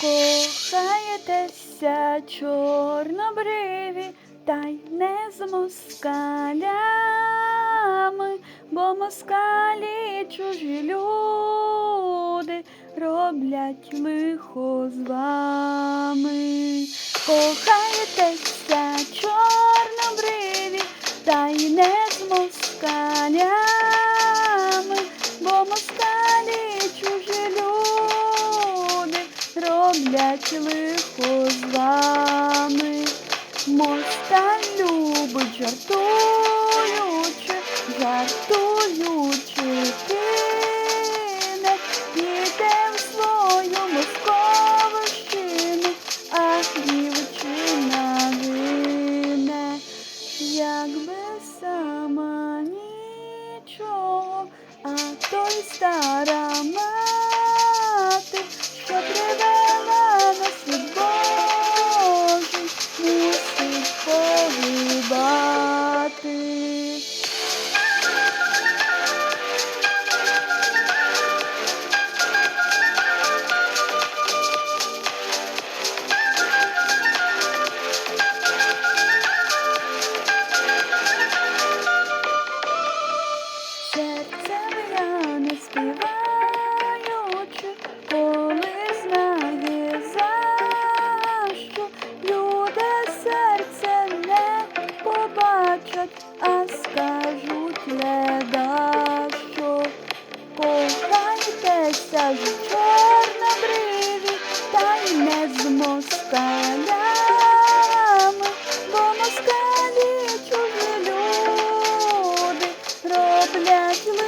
Кохаєтеся чорнобриві, та й не з москалями, бо москалі чужі люди роблять лихо з вами. Кохаєтеся чорнобриві, та й не з москалями, роблять лихо з вами. моста любить жартуючи, жартуючи плачуть, а скажуть не що. Кохайтеся ж чорнобриві, та й не з москалями, бо москалі чужі люди роблять.